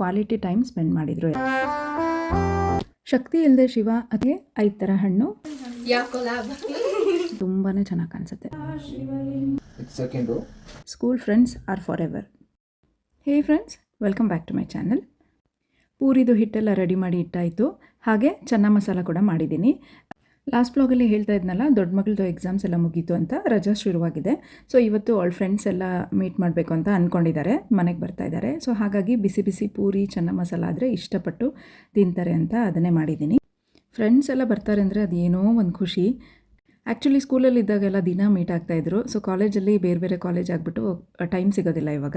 Quality time spend ಮಾಡಿದ್ರು. ಶಕ್ತಿ ಇಲ್ಲದೆ ಶಿವ ಅದೇ ಐದು ಥರ ಹಣ್ಣು. ತುಂಬಾ ಚೆನ್ನಾಗಿ ಕಾಣಿಸುತ್ತೆ. School friends are for ever hey friends welcome back to my channel ಪೂರಿದು ಹಿಟ್ಟೆಲ್ಲ ರೆಡಿ ಮಾಡಿ ಇಟ್ಟಾಯಿತು. ಹಾಗೆ ಚೆನ್ನ ಮಸಾಲ ಕೂಡ ಮಾಡಿದ್ದೀನಿ. ಲಾಸ್ಟ್ ಬ್ಲಾಗಲ್ಲಿ ಹೇಳ್ತಾ ಇದ್ನಲ್ಲ, ದೊಡ್ಡ ಮಗಳದು ಎಕ್ಸಾಮ್ಸ್ ಎಲ್ಲ ಮುಗೀತು ಅಂತ ರಜಾ ಶುರುವಾಗಿದೆ. ಸೊ ಇವತ್ತು ಅವಳ ಫ್ರೆಂಡ್ಸ್ ಎಲ್ಲ ಮೀಟ್ ಮಾಡಬೇಕು ಅಂತ ಅಂದ್ಕೊಂಡಿದ್ದಾರೆ ಮನೆಗೆ ಬರ್ತಾ ಇದ್ದಾರೆ. ಸೊ ಹಾಗಾಗಿ ಬಿಸಿ ಬಿಸಿ ಪೂರಿ, ಚೆನ್ನ ಮಸಾಲ ಆದರೆ ಇಷ್ಟಪಟ್ಟು ತಿಂತಾರೆ ಅಂತ ಅದನ್ನೇ ಮಾಡಿದ್ದೀನಿ. ಫ್ರೆಂಡ್ಸ್ ಎಲ್ಲ ಬರ್ತಾರೆ ಅಂದರೆ ಅದೇನೋ ಒಂದು ಖುಷಿ. ಆ್ಯಕ್ಚುಲಿ ಸ್ಕೂಲಲ್ಲಿ ಇದ್ದಾಗೆಲ್ಲ ದಿನ ಮೀಟ್ ಆಗ್ತಾಯಿದ್ರು ಸೊ ಕಾಲೇಜಲ್ಲಿ ಬೇರೆ ಬೇರೆ ಕಾಲೇಜ್ ಆಗಿಬಿಟ್ಟು ಟೈಮ್ ಸಿಗೋದಿಲ್ಲ ಇವಾಗ.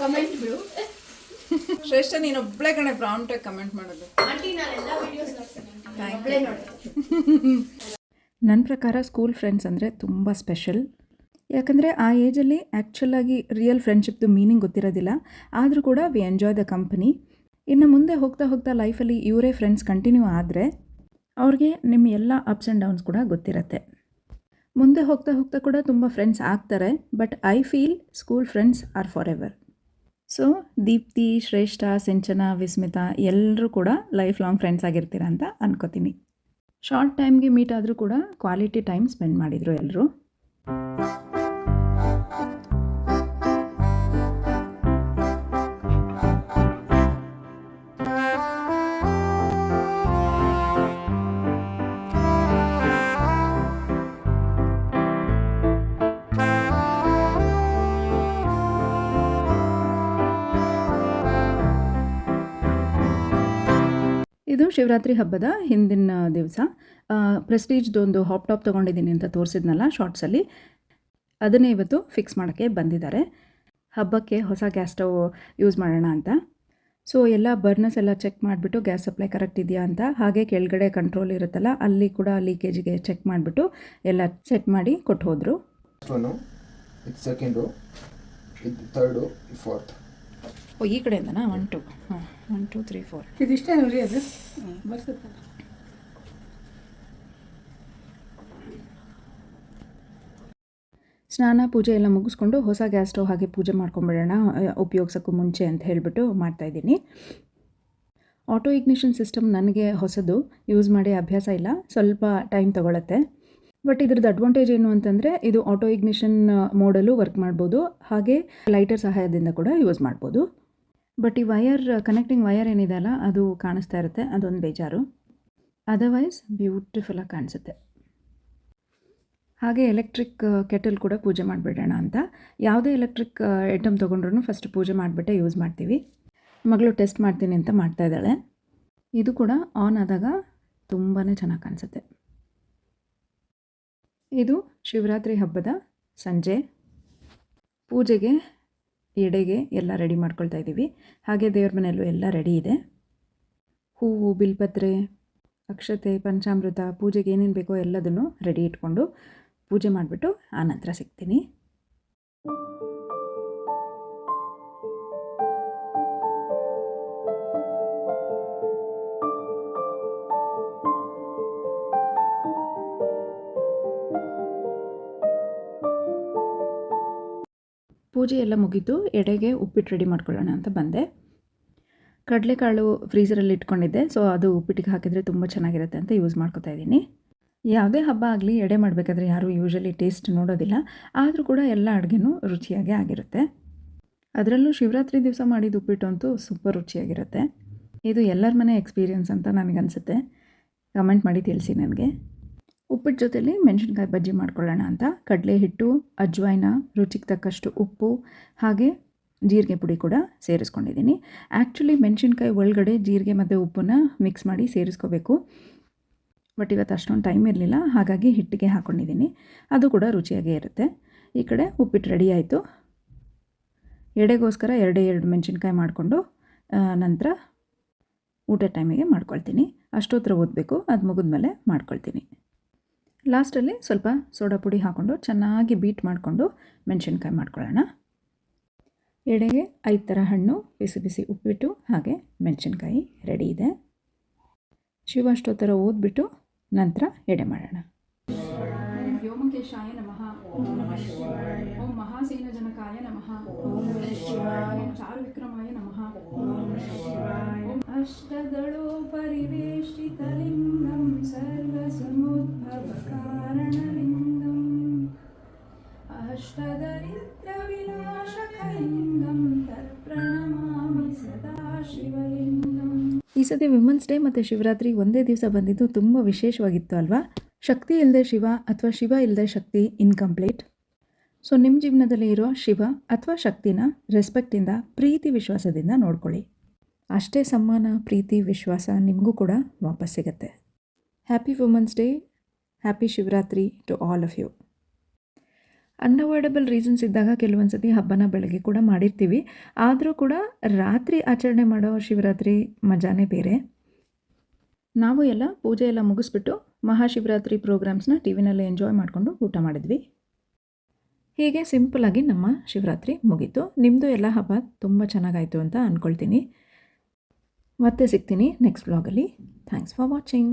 ಕಮೆಂಟ್ ಶ್ರೇಷ್ಠ ನೀನು ಒಬ್ಳೆ ಕಣೆ ಪ್ರಾಂಪ್ಟಾಗಿ ಕಮೆಂಟ್ ಮಾಡೋದು. ನನ್ನ ಪ್ರಕಾರ ಸ್ಕೂಲ್ ಫ್ರೆಂಡ್ಸ್ ಅಂದರೆ ತುಂಬ ಸ್ಪೆಷಲ್ ಯಾಕಂದರೆ ಆ ಏಜಲ್ಲಿ ಆ್ಯಕ್ಚುಲಾಗಿ ರಿಯಲ್ ಫ್ರೆಂಡ್ಶಿಪ್ದು ಮೀನಿಂಗ್ ಗೊತ್ತಿರೋದಿಲ್ಲ. ಆದರೂ ಕೂಡ ವಿ ಎಂಜಾಯ್ ದ ಕಂಪನಿ ಇನ್ನು ಮುಂದೆ ಹೋಗ್ತಾ ಹೋಗ್ತಾ ಲೈಫಲ್ಲಿ ಇವರೇ ಫ್ರೆಂಡ್ಸ್ ಕಂಟಿನ್ಯೂ ಆದರೆ ಅವ್ರಿಗೆ ನಿಮ್ಮ ಎಲ್ಲ ಅಪ್ಸ್ ಆ್ಯಂಡ್ ಡೌನ್ಸ್ ಕೂಡ ಗೊತ್ತಿರತ್ತೆ. ಮುಂದೆ ಹೋಗ್ತಾ ಹೋಗ್ತಾ ಕೂಡ ತುಂಬ ಫ್ರೆಂಡ್ಸ್ ಆಗ್ತಾರೆ but I feel school friends are for ever so Deepti Shreshta Sinchana Vismita ಎಲ್ಲರೂ ಕೂಡ ಲೈಫ್ ಲಾಂಗ್ ಫ್ರೆಂಡ್ಸ್ ಆಗಿರ್ತೀರ ಅಂತ ಅನ್ಕೋತೀನಿ. ಶಾರ್ಟ್ ಟೈಮ್ಗೆ ಮೀಟ್ ಆದರೂ ಕೂಡ ಕ್ವಾಲಿಟಿ ಟೈಮ್ ಸ್ಪೆಂಡ್ ಮಾಡಿದರು ಎಲ್ಲರೂ ಶಿವರಾತ್ರಿ ಹಬ್ಬದ ಹಿಂದಿನ ದಿವಸ ಪ್ರೆಸ್ಟೀಜ್ದೊಂದು ಹಾಪ್ ಟಾಪ್ ತೊಗೊಂಡಿದ್ದೀನಿ ಅಂತ ತೋರಿಸಿದ್ನಲ್ಲ ಶಾರ್ಟ್ಸಲ್ಲಿ ಅದನ್ನೇ ಇವತ್ತು ಫಿಕ್ಸ್ ಮಾಡೋಕ್ಕೆ ಬಂದಿದ್ದಾರೆ. ಹಬ್ಬಕ್ಕೆ ಹೊಸ ಗ್ಯಾಸ್ ಸ್ಟವ್ ಯೂಸ್ ಮಾಡೋಣ ಅಂತ. ಸೊ ಎಲ್ಲ ಬರ್ನರ್ಸ್ ಎಲ್ಲ ಚೆಕ್ ಮಾಡಿಬಿಟ್ಟು ಗ್ಯಾಸ್ ಸಪ್ಲೈ ಕರೆಕ್ಟ್ ಇದೆಯಾ ಅಂತ ಹಾಗೆ ಕೆಳಗಡೆ ಕಂಟ್ರೋಲ್ ಇರುತ್ತಲ್ಲ ಅಲ್ಲಿ ಕೂಡ ಲೀಕೇಜಿಗೆ ಚೆಕ್ ಮಾಡಿಬಿಟ್ಟು ಎಲ್ಲ ಸೆಟ್ ಮಾಡಿ ಕೊಟ್ಟು ಹೋದರು. ಸೆಕೆಂಡು third ಓ ಈ ಕಡೆಯಿಂದನಾ? ಒನ್ ಟು ಹಾಂ. ಒನ್ ಟು ತ್ರೀ ಫೋರ್ ಇದಿಷ್ಟೇ ನೋಡಿ ಅದು ಬರ್ತದೆ ಸ್ನಾನ ಪೂಜೆ ಎಲ್ಲ ಮುಗಿಸ್ಕೊಂಡು ಹೊಸ ಗ್ಯಾಸ್ ಸ್ಟವ್ ಹಾಗೆ ಪೂಜೆ ಮಾಡ್ಕೊಂಬಿಡೋಣ. ಉಪಯೋಗಿಸೋಕ್ಕೂ ಮುಂಚೆ ಅಂತ ಹೇಳಿಬಿಟ್ಟು ಮಾಡ್ತಾಯಿದ್ದೀನಿ ಆಟೋ ಇಗ್ನಿಷನ್ ಸಿಸ್ಟಮ್ ನನಗೆ ಹೊಸದು. ಯೂಸ್ ಮಾಡಿ ಅಭ್ಯಾಸ ಇಲ್ಲ. ಸ್ವಲ್ಪ ಟೈಮ್ ತೊಗೊಳತ್ತೆ. ಬಟ್ ಇದ್ರದ್ದು ಅಡ್ವಾಂಟೇಜ್ ಏನು ಅಂತಂದರೆ ಇದು ಆಟೋ ಇಗ್ನಿಷನ್ ಮೋಡಲ್ಲೂ ವರ್ಕ್ ಮಾಡ್ಬೋದು. ಹಾಗೆ ಲೈಟರ್ ಸಹಾಯದಿಂದ ಕೂಡ ಯೂಸ್ ಮಾಡ್ಬೋದು. ಬಟ್ ಈ ವಯರ್ ಕನೆಕ್ಟಿಂಗ್ ವಯರ್ ಏನಿದೆ ಅಲ್ಲ ಅದು ಕಾಣಿಸ್ತಾ ಇರುತ್ತೆ. ಅದೊಂದು ಬೇಜಾರು. ಅದರ್ವೈಸ್ ಬ್ಯೂಟಿಫುಲ್ಲಾಗಿ ಕಾಣಿಸುತ್ತೆ. ಹಾಗೆ ಎಲೆಕ್ಟ್ರಿಕ್ ಕೆಟಲ್ ಕೂಡ ಪೂಜೆ ಮಾಡಿಬಿಡೋಣ ಅಂತ. ಯಾವುದೇ ಎಲೆಕ್ಟ್ರಿಕ್ ಐಟಮ್ ತೊಗೊಂಡ್ರೂ ಫಸ್ಟ್ ಪೂಜೆ ಮಾಡಿಬಿಟ್ಟೆ ಯೂಸ್ ಮಾಡ್ತೀವಿ. ಮಗಳು ಟೆಸ್ಟ್ ಮಾಡ್ತೀನಿ ಅಂತ ಮಾಡ್ತಾ ಇದ್ದಾಳೆ. ಇದು ಕೂಡ ಆನ್ ಆದಾಗ ತುಂಬಾ ಚೆನ್ನಾಗಿ ಕಾಣಿಸುತ್ತೆ. ಇದು ಶಿವರಾತ್ರಿ ಹಬ್ಬದ ಸಂಜೆ. ಪೂಜೆಗೆ ಎಡೆಗೆ ಎಲ್ಲ ರೆಡಿ ಮಾಡ್ಕೊಳ್ತಾ ಇದ್ದೀವಿ. ಹಾಗೆ ದೇವ್ರ ಮನೆಯಲ್ಲೂ ಎಲ್ಲ ರೆಡಿ ಇದೆ. ಹೂವು, ಬಿಲ್ಪತ್ರೆ, ಅಕ್ಷತೆ, ಪಂಚಾಮೃತ, ಪೂಜೆಗೆ ಏನೇನು ಬೇಕೋ ಎಲ್ಲದನ್ನು ರೆಡಿ ಇಟ್ಕೊಂಡು ಪೂಜೆ ಮಾಡಿಬಿಟ್ಟು ಆನಂತರ ಸಿಗ್ತೀನಿ. ಪೂಜೆ ಎಲ್ಲ ಮುಗಿದು ಎಡೆಗೆ ಉಪ್ಪಿಟ್ಟು ರೆಡಿ ಮಾಡ್ಕೊಳ್ಳೋಣ ಅಂತ ಬಂದೆ. ಕಡಲೆಕಾಳು ಫ್ರೀಸರಲ್ಲಿ ಇಟ್ಕೊಂಡಿದ್ದೆ. ಸೊ ಅದು ಉಪ್ಪಿಟ್ಟಿಗೆ ಹಾಕಿದರೆ ತುಂಬ ಚೆನ್ನಾಗಿರುತ್ತೆ ಅಂತ ಯೂಸ್ ಮಾಡ್ಕೊತಾ ಇದ್ದೀನಿ. ಯಾವುದೇ ಹಬ್ಬ ಆಗಲಿ ಎಡೆ ಮಾಡಬೇಕಾದ್ರೆ ಯಾರೂ ಯೂಶಲಿ ಟೇಸ್ಟ್ ನೋಡೋದಿಲ್ಲ. ಆದರೂ ಕೂಡ ಎಲ್ಲ ಅಡುಗೆನೂ ರುಚಿಯಾಗೇ ಆಗಿರುತ್ತೆ. ಅದರಲ್ಲೂ ಶಿವರಾತ್ರಿ ದಿವಸ ಮಾಡಿದ ಉಪ್ಪಿಟ್ಟು ಅಂತೂ ಸೂಪರ್ ರುಚಿಯಾಗಿರುತ್ತೆ. ಇದು ಎಲ್ಲರ ಮನೆ ಎಕ್ಸ್ಪೀರಿಯನ್ಸ್ ಅಂತ ನನಗನ್ಸುತ್ತೆ. ಕಮೆಂಟ್ ಮಾಡಿ ತಿಳಿಸಿ ನನಗೆ. ಉಪ್ಪಿಟ್ಟು ಜೊತೆಯಲ್ಲಿ ಮೆಣಸಿನ್ಕಾಯಿ ಬಜ್ಜಿ ಮಾಡ್ಕೊಳ್ಳೋಣ ಅಂತ. ಕಡಲೆ ಹಿಟ್ಟು, ಅಜ್ವಾಯಿನ, ರುಚಿಗೆ ತಕ್ಕಷ್ಟು ಉಪ್ಪು, ಹಾಗೆ ಜೀರಿಗೆ ಪುಡಿ ಕೂಡ ಸೇರಿಸ್ಕೊಂಡಿದ್ದೀನಿ. ಆ್ಯಕ್ಚುಲಿ ಮೆಣಸಿನ್ಕಾಯಿ ಒಳಗಡೆ ಜೀರಿಗೆ ಮತ್ತು ಉಪ್ಪನ್ನ ಮಿಕ್ಸ್ ಮಾಡಿ ಸೇರಿಸ್ಕೋಬೇಕು. ಬಟ್ ಇವತ್ತು ಅಷ್ಟೊಂದು ಟೈಮ್ ಇರಲಿಲ್ಲ, ಹಾಗಾಗಿ ಹಿಟ್ಟಿಗೆ ಹಾಕ್ಕೊಂಡಿದ್ದೀನಿ ಅದು ಕೂಡ ರುಚಿಯಾಗೇ ಇರುತ್ತೆ. ಈ ಕಡೆ ಉಪ್ಪಿಟ್ಟು ರೆಡಿ ಆಯಿತು. ಎಡೆಗೋಸ್ಕರ ಎರಡೇ ಎರಡು ಮೆಣಸಿನ್ಕಾಯಿ ಮಾಡಿಕೊಂಡು ನಂತರ ಊಟ ಟೈಮಿಗೆ ಮಾಡ್ಕೊಳ್ತೀನಿ. ಅಷ್ಟೋತ್ರ ಓದಬೇಕು, ಅದು ಮುಗಿದ್ಮೇಲೆ ಮಾಡ್ಕೊಳ್ತೀನಿ. ಲಾಸ್ಟಲ್ಲಿ ಸ್ವಲ್ಪ ಸೋಡಾ ಪುಡಿ ಹಾಕ್ಕೊಂಡು ಚೆನ್ನಾಗಿ ಬೀಟ್ ಮಾಡಿಕೊಂಡು ಮೆಣಸಿನ್ಕಾಯಿ ಮಾಡ್ಕೊಳ್ಳೋಣ. ಎಡೆಗೆ ಐದು ಥರ ಹಣ್ಣು ಬಿಸಿ ಬಿಸಿ ಉಪ್ಪಿಟ್ಟು ಹಾಗೆ ಮೆಣಸಿನ್ಕಾಯಿ ರೆಡಿ ಇದೆ. ಶಿವ ಅಷ್ಟೊತ್ತರ ಓದ್ಬಿಟ್ಟು ನಂತರ ಎಡೆ ಮಾಡೋಣ. ವ್ಯೋಮಕೇಶಾಯ ನಮಃ. ಓಂ ಮಹಾಸೇನಜನಕಾಯ ನಮಃ. ಓಂ ಚಾರುವಿಕ್ರಮಾಯ ನಮಃ. ಓಂ ಅಷ್ಟದಳೋ ಪರಿವೇಷ್ಟಿತಲಿಂಗಂ ಈ ಸತಿ ವಿಮೆನ್ಸ್ ಡೇ ಮತ್ತು ಶಿವರಾತ್ರಿ ಒಂದೇ ದಿವಸ ಬಂದಿದ್ದು ತುಂಬ ವಿಶೇಷವಾಗಿತ್ತು ಅಲ್ವಾ? ಶಕ್ತಿ ಇಲ್ಲದೆ ಶಿವ ಅಥವಾ ಶಿವ ಇಲ್ಲದೆ ಶಕ್ತಿ ಇನ್ಕಂಪ್ಲೀಟ್ ಸೊ ನಿಮ್ಮ ಜೀವನದಲ್ಲಿ ಇರೋ ಶಿವ ಅಥವಾ ಶಕ್ತಿನ ರೆಸ್ಪೆಕ್ಟಿಂದ ಪ್ರೀತಿ ವಿಶ್ವಾಸದಿಂದ ನೋಡ್ಕೊಳ್ಳಿ. ಅಷ್ಟೇ ಸಮ್ಮಾನ ಪ್ರೀತಿ ವಿಶ್ವಾಸ ನಿಮಗೂ ಕೂಡ ವಾಪಸ್ ಸಿಗುತ್ತೆ. Happy women's day happy Shivaratri to all of you unavoidable reasons ಇದ್ದಾಗ ಕೆಲವೊಂದು ಸತಿ ಹಬ್ಬನ ಬೆಳಗ್ಗೆ ಕೂಡ ಮಾಡಿರ್ತೀವಿ. ಆದರೂ ಕೂಡ ರಾತ್ರಿ ಆಚರಣೆ ಮಾಡೋ ಶಿವರಾತ್ರಿ ಮಜಾನೇ ಬೇರೆ. ನಾವು ಎಲ್ಲ ಪೂಜೆ ಎಲ್ಲ ಮುಗಿಸ್ಬಿಟ್ಟು ಮಹಾಶಿವರಾತ್ರಿ ಪ್ರೋಗ್ರಾಮ್ಸ್ನ ಟಿ ವಿನಲ್ಲಿ ಎಂಜಾಯ್ ಮಾಡಿಕೊಂಡು ಊಟ ಮಾಡಿದ್ವಿ. ಹೀಗೆ ಸಿಂಪಲಾಗಿ ನಮ್ಮ ಶಿವರಾತ್ರಿ ಮುಗೀತು. ನಿಮ್ಮದು ಎಲ್ಲ ಹಬ್ಬ ತುಂಬ ಚೆನ್ನಾಗಾಯಿತು ಅಂತ ಅಂದ್ಕೊಳ್ತೀನಿ ಮತ್ತೆ ಸಿಗ್ತೀನಿ ನೆಕ್ಸ್ಟ್ ವ್ಲಾಗಲ್ಲಿ ಥ್ಯಾಂಕ್ಸ್ ಫಾರ್ ವಾಚಿಂಗ್